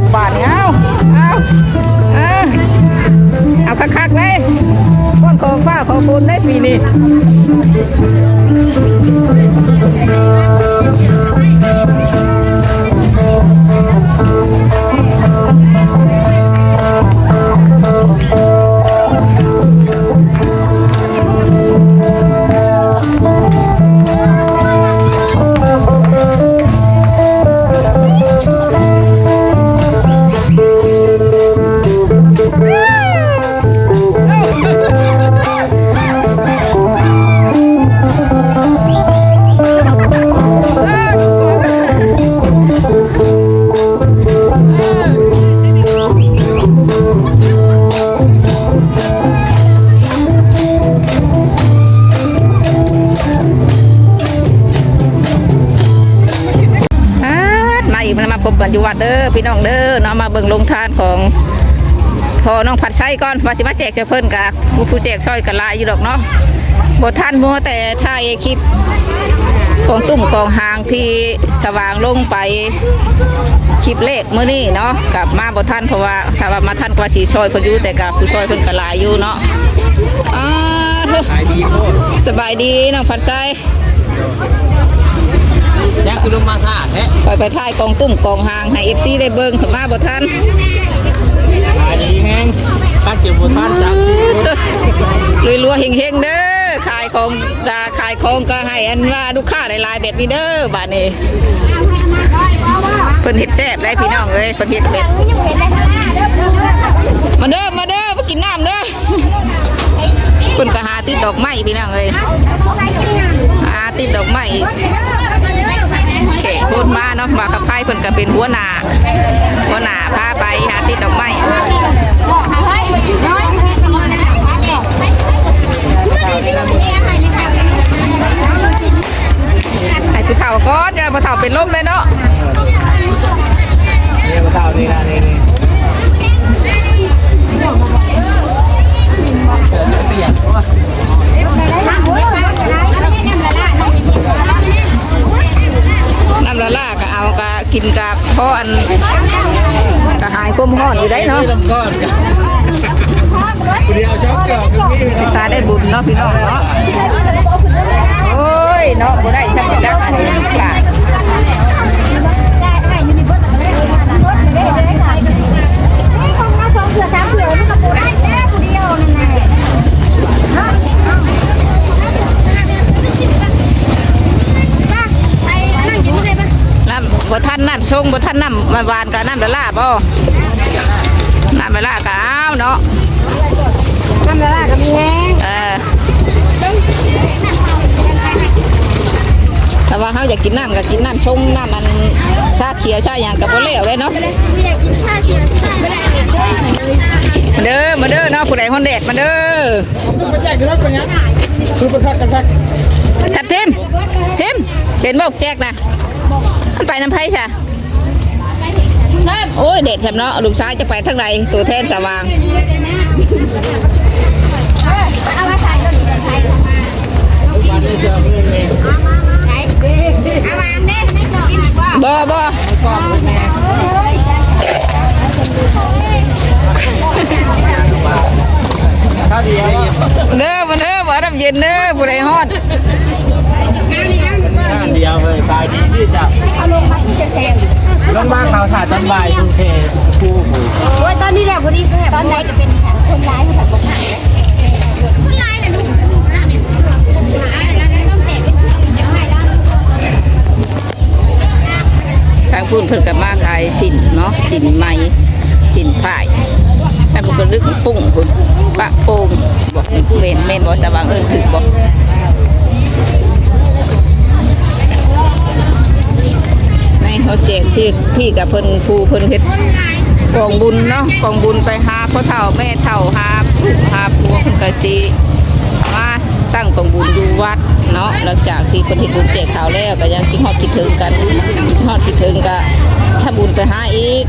ดบาทเอาเอาเอาเอาคักๆเลยก้นขอฟ้าขอคุณได้ปีนี้ พี่น้องเด้อเนาะมาเบิ่งลงทานของพอน้องผัดไส้ก่อนว่าสิมาแจกเจ้าเพิ่นกะผู้ผู้แจกช่อยกันลายอยู่ดอกเนาะบ่ทันมัวแต่ถ่ายคลิปกองตุ่มกองหางที่สว่างลงไปคลิปเลขมื้อนี้เนาะกลับมาบ่ทันเพราะว่าถ้าว่ามาทันกว่าสิช่อยเพิ่นอยู่แต่กับผู้ช่อยเพิ่นก็หลายอยู่เนาะอ่าโถ่ขายดีสบายดีน้องผัดไส้ ยังคือลงมาซาแท้ไปไปถ่ายกองตุ่มกองหางให้ FC ได้เบิ่งเข้ามาบ่ทันขายดีแห้งตั้งเก็บบุท่านจับชีวิตรวยรัวๆเฮงๆเด้อขายของจะขายของก็ให้อันว่าลูกค้าหลายๆแบบนี้เด้อบาดนี้เพิ่นเฮ็ดแซ่บได้พี่น้องเอ้ยเพิ่นเฮ็ดแบบมาเด้อมาเด้อมากินน้ำเด้อเพิ่นก็หาติดดอกไม้พี่น้องเอ้ยหาติดดอกไม้ แขกคนมาเนาะมากับไพ่เพิ่นก็เป็นหัวหน้าหัวหน้าพาไปหาติดดอกไม้ให้ผู้เฒ่าก่อนจะผู้เฒ่าเป็นลมเลยเนาะนี่มาเท่านี้นะนี่นี่เปียกว่ะน้ ก็กินกับพ่ออันก็หายก้มห้อนอยู่ได้เนาะลำก้อนกันเดียวช็อกเกอร์กันนี่ตาได้บุญเนาะพี่น้องเนาะโอ้ยเนาะบ่ได้ชักจักอันนี้ค่ะน้ำบ่ทันน้ำ ชงบ่ทันน้ำหวานๆกับน้ำละล่าบ่น้ำละล่าก็เอาเนาะน้ำละลายก็มีแห้งเออแต่ว่าเขาอยากกินน้ำก็กินน้ำชงน้ำมันชาเขียวชาอย่างกับโบเล่วเลยเนาะมาเด้อมาเด้อเนาะผู้ใดคนเด็ดมาเด้อมันแจกกันแล้วเป็นยังคือประทัดกันทัดทับทิมทิมเห็นบอกแจกนะมันไปน้ำไผ่ใช่ โอ้ยเด็ดสำเนาะลูกชายจะไปทางไหนตัวเทนสว่าง เพิ่นกับมาขายสินเนาะสินไม้สินผ้ายถ้าบุกลึกปุ้งคุณปะโป่งบอกเป็นเวนแม่นบอกสว่างเอิญถึกบอกในเขาแจกที่พี่กับเพิ่นครูเพิ่นเฮ็ดกองบุญเนาะกองบุญไปหาพ่อเฒ่าแม่เฒ่าหาผู้หาผัวเพิ่นก็สิมา ตั้งกองบุญอยู่วัดเนาะหลังจากที่เพิ่นเฮ็ดบุญแจกข้าวแล้วก็ยังคิดฮอดคิดถึงกันคิดฮอดคิดถึงก็ถ้าบุญไปหาอีก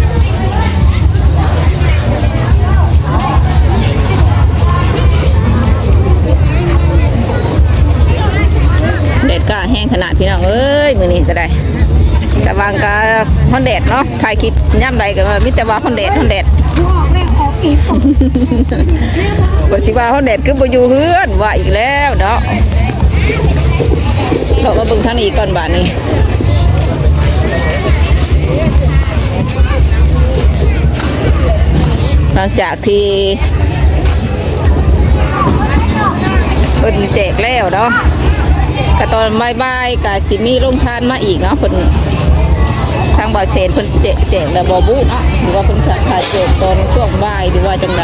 แดดกล้าแห้งขนาดพี่น้องเอ้ยมือนี้ก็ได้สว่างกาฮอนแดดเนาะถ่ายคลิปย่ำใดก็ว่ามิแต่ว่าฮอนแดดฮอนแดดออกแล้วออกอีก บสิว่าฮอนแดดคือบ่อยู่เฮือนว่าอีกแล้วเนาะเรามาเบิ่งท่างนี้ก่อนบานี้หลังจากที่เพิ่นแจกแล้วเนาะก็ตอนบ่ายๆก็สิมีโรงทานมาอีกเนาะเพิ่นทางบ่าวเชนเพิ่นแจกแจกแล้วบ่บูเนาะหรือว่าเพิ่นขาดแจกตอนช่วงบ่ายหรือว่าจังได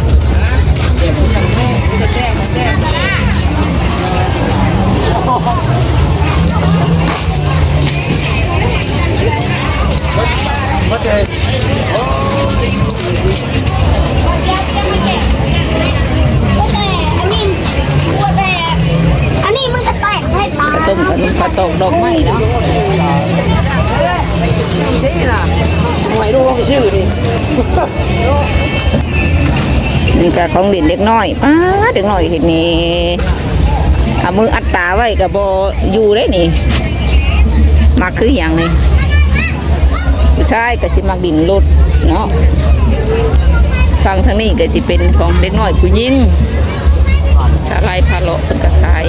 ของเด่นเล็กน้อยป้าเด็กน้อยเห็นนี่เอามืออัดตาไว้ก็บ่อยู่ได้นี่มักคืออย่างนี้ผู้ชายก็สิมักดินรถเนาะฟังทางนี้ก็สิเป็นของเด็กน้อยผู้หญิงสาลายพาเลเพิ่นก็ขาย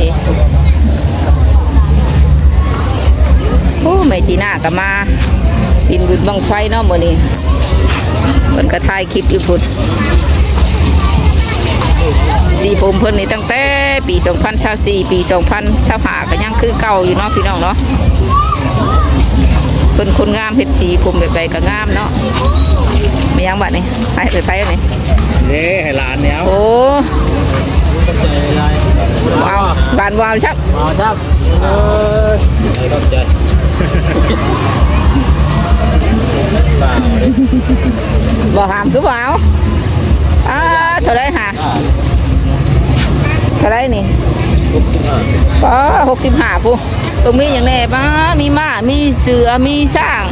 โอ้แม่จีน่าก็มาบินบุญบังไฟเนาะมือนี้เพิ่นก็ถ่ายคลิปอยู่พุ่น สีผมเพิ่นนี่ตั้งแต่ปี2024ปี2025ก็ยังคือเก่าอยู่เนาะพี่น้องเนาะเพิ่นคนงามเฮ็ดสีผมแบบใดก็งามเนาะไม่ยังบัดนี่ไปไปไปอันนี่เด้ให้หลานเนี่ยโอ้ต้องใจอะไรว้าวบานวาวชักมาครับเออต้องใจบ้าบ่หามคือบ่เอาอ่า เท่าไรหาเท่าไรนี่ป้า65ผู้ตรงนี้อย่างแน่ป้ามีม้ามีเสือมีช้าง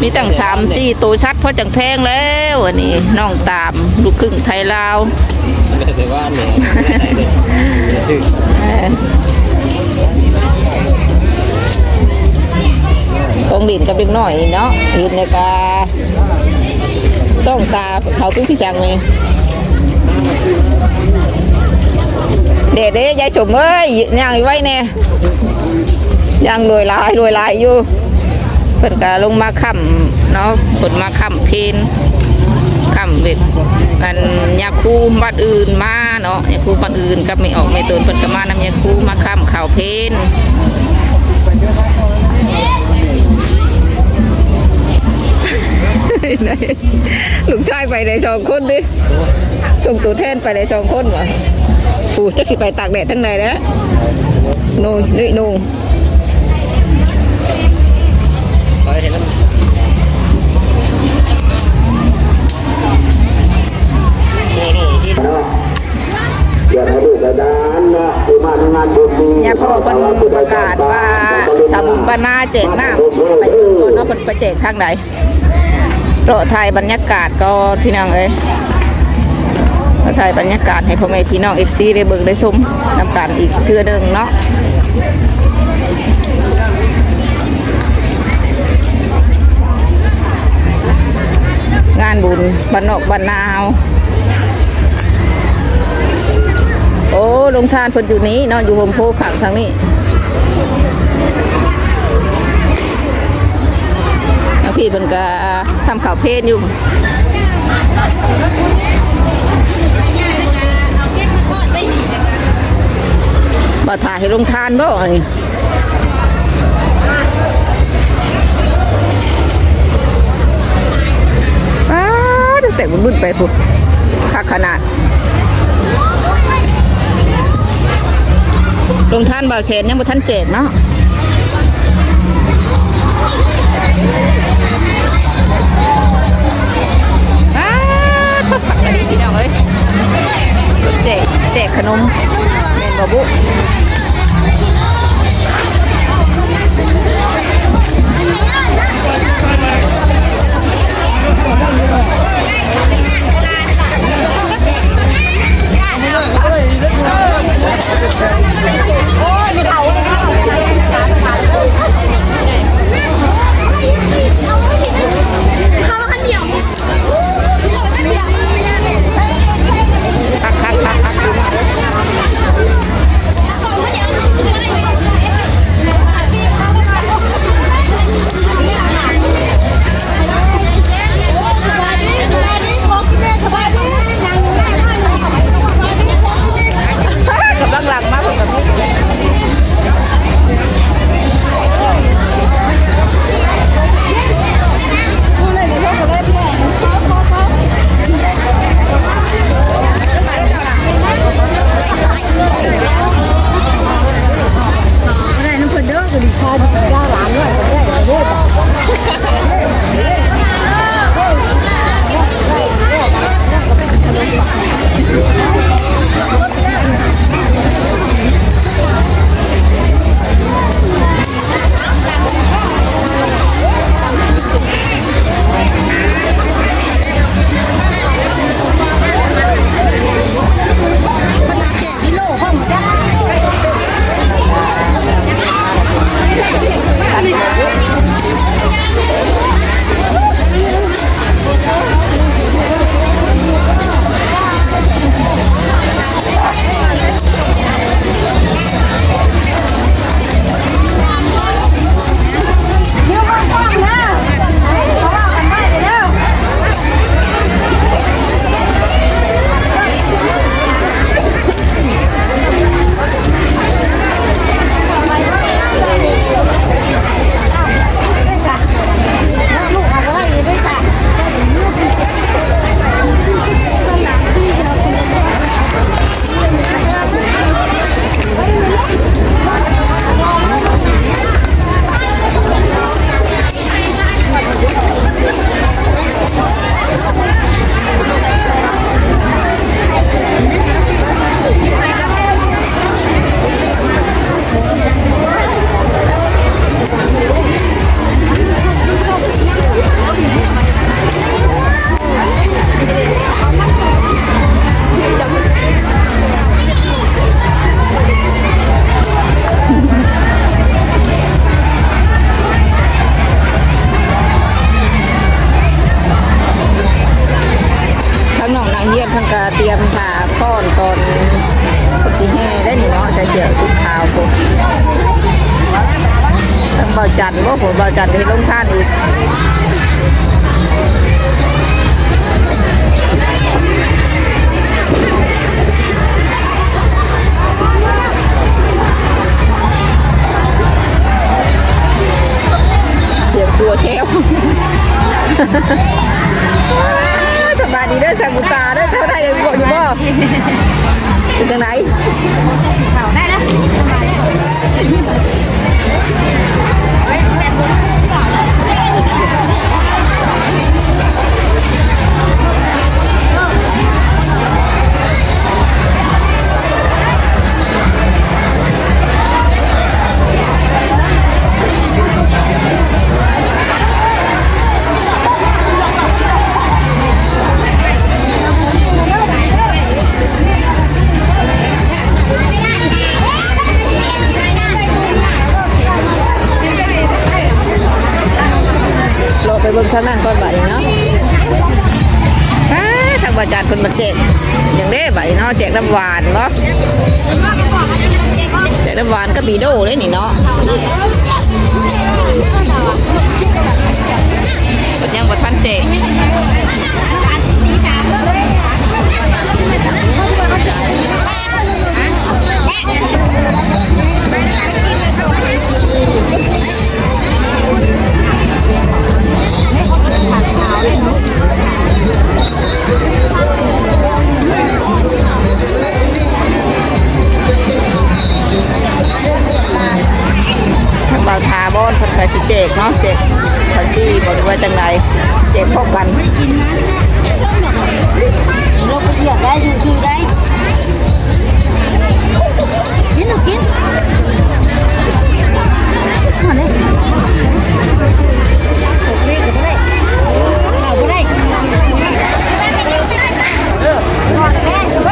มีตั้งสามสี่ตัวชัดเพราะจังแพงแล้วอันนี้น้องตามลูกครึ่งไทยลาวไม่ได้ว่าเนี่ยชื่อของดินกับเด็กน้อยเนาะเห็นในกาต้องตาเขาตุ้งที่จังเลย เด็ดเด้ยายชมเอ้ยย่างไว้แน่ย่างรวยลายรวยลายอยู่เพิ่นกาลงมาค่ำเนาะเพิ่นมาค่ำเพนค่ำเบ็ดอันยาคูบ้านอื่นมาเนาะยาคูบ้านอื่นกับไม่ออกไม่ตื่นเพิ่นก็มานำยาคูมาค่ำข่าวเพน ลูกชายไปในสองคนดิส่งตัวแทนไปในสองคนวะปู่จักสิไปตากแดดทั้งในแล้วนูนนี่นูนไปเห็นแล้วอยากให้ลูกหลานนะที่มาทำงานบุญดีเนี่ยพ่อเพิ่นประกาศว่าสาบุญบรรณาแจกน้ำไปเบิ่งก่อนเนาะเพิ่นไปแจกทางไหน โปรถ่ายบรรยากาศก็พี่น้องเอ้ยมาถ่ายบรรยากาศให้พ่อแม่พี่น้องเอฟซีได้เบิ่งได้ชมน้ำกันอีกเทื่อหนึงเนาะงานบุญบ้านนอกบ้านนาวโอ้ลงทานเพิ่นอยู่นี้เนาะอยู่โฮมโพขังทางนี้ พี่เพิ่นก็ทำข่าวเพศอยู่บ่ถ่ายให้ลงทานบ่อันนี้อ้าตั้งแต่บุญไปพุ่นคักขนาดลงท่านบ่าวเชนยังบ่ทันเจกเนาะ แจกแจกขนมแมนบะบุ ทางนั้นก่อนบัดนี้เนาะอ้าทางบาจารย์เพิ่นมาแจกอย่างเด้บัดนี้เนาะแจกน้ำหวานเนาะแจกน้ำหวานก็บีโดเลยนี่เนาะก็ยังบ่ทันแจกทา เบาทาบอนเพิ่นก็สิแจกเนาะแจกทันทีบ่รู้ว่าจังไดแจกพบกันเราไปเหยียบได้ดูดูได้กินหนูกินมาเลยตกเลขก็ได้ข่าวก็ได้ นอนแม่ไป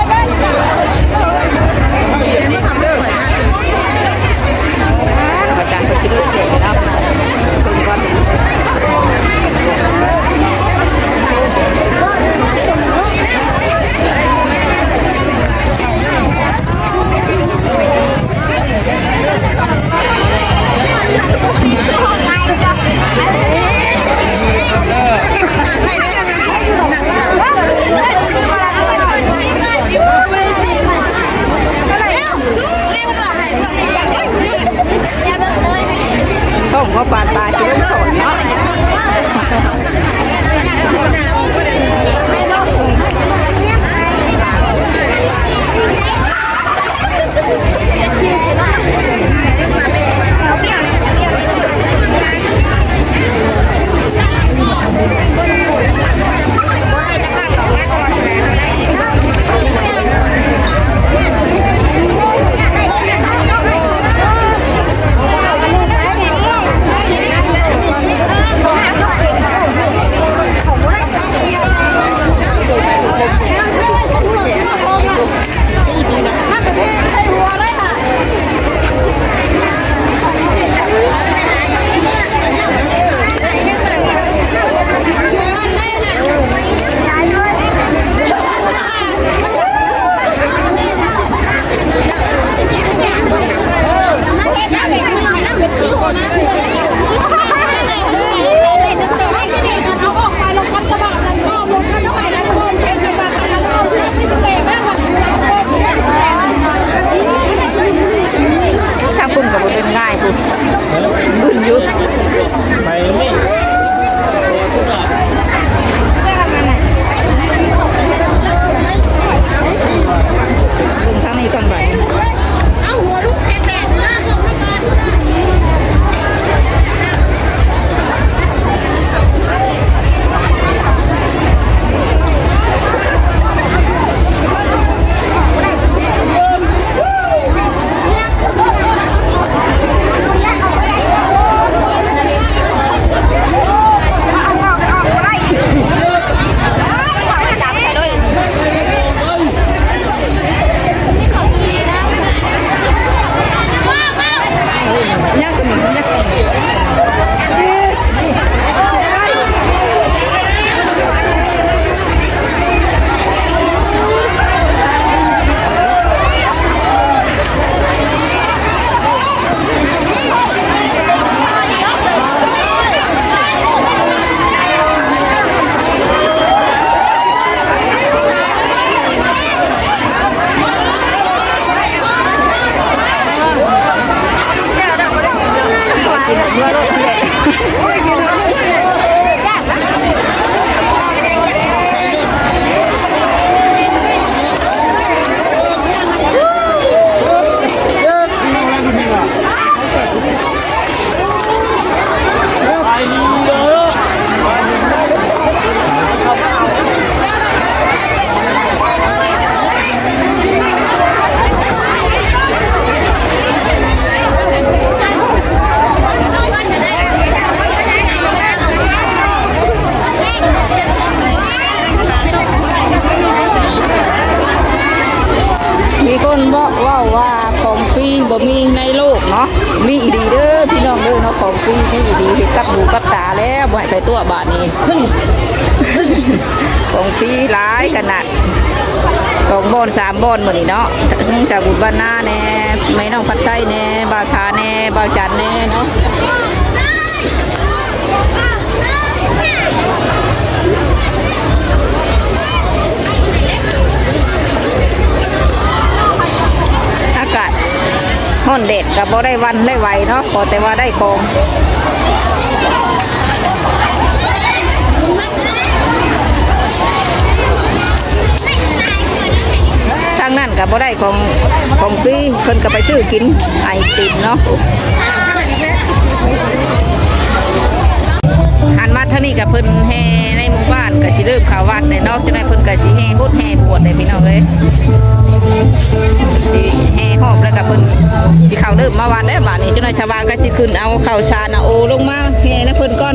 กับตาแล้วบ่ให้ไปตัวบาทนี้ของฟรีหลายขนาดสองบอนสามบอนหมดนี่เนาะทั้งจากบุญบ้านหน้าแน่ไม่น้องพัดไส้แน่บาวทาแน่บาจันแน่เนาะอากาศห้อนเด็ดกับบ่ได้วันได้ไหวเนาะขอแต่ว่าได้ของ ก็บ่ได้ของของฟรีเพิ่นก็ไปซื้อกินไอติมเนาะหันมาท่านี้กับเพิ่นแห่ในหมู่บ้านก็สิเริ่มเข้าวัดได้นาะจังได๋เพิ่นก็สิแห่บุญแห่บวชได้พี่น้องเอ้ยสิแห่หอบแล้วก็เพิ่นสิเข้าเริ่มมาวัดได้บัดนี้จังได๋ชาวบ้านก็สิขึ้นเอาข้าวสารเอาโอลงมาแห่นะเพิ่นก่อน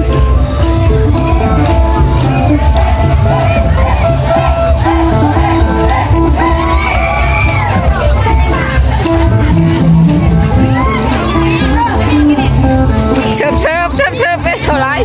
เ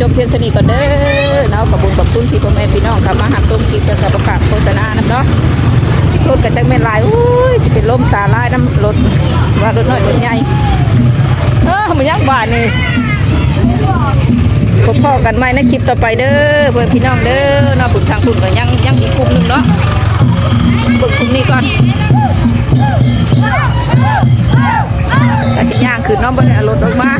จบเพียงเท่านี้ก่อนเด้อเนาะขอบคุณขอบคุณที่พ่อแม่พี่น้องเข้ามาหับชมคลิปกับประกาศโฆษณานะเนาะรถกระจังเป็นลายอุ้ยจะเป็นลมตาลายน้ำรถว่ารถน้อยรถใหญ่เออมันยักบาทนี่พบพ่อกันใหม่ในคลิปต่อไปเด้อเพื่อนพี่น้องเด้อเนาะผุนทางผุนก็ยังยังอีกกลุ่มหนึ่งเนาะเบิกกลุ่มนี้ก่อนแต่สิย่างคือน้องบนรถออกมา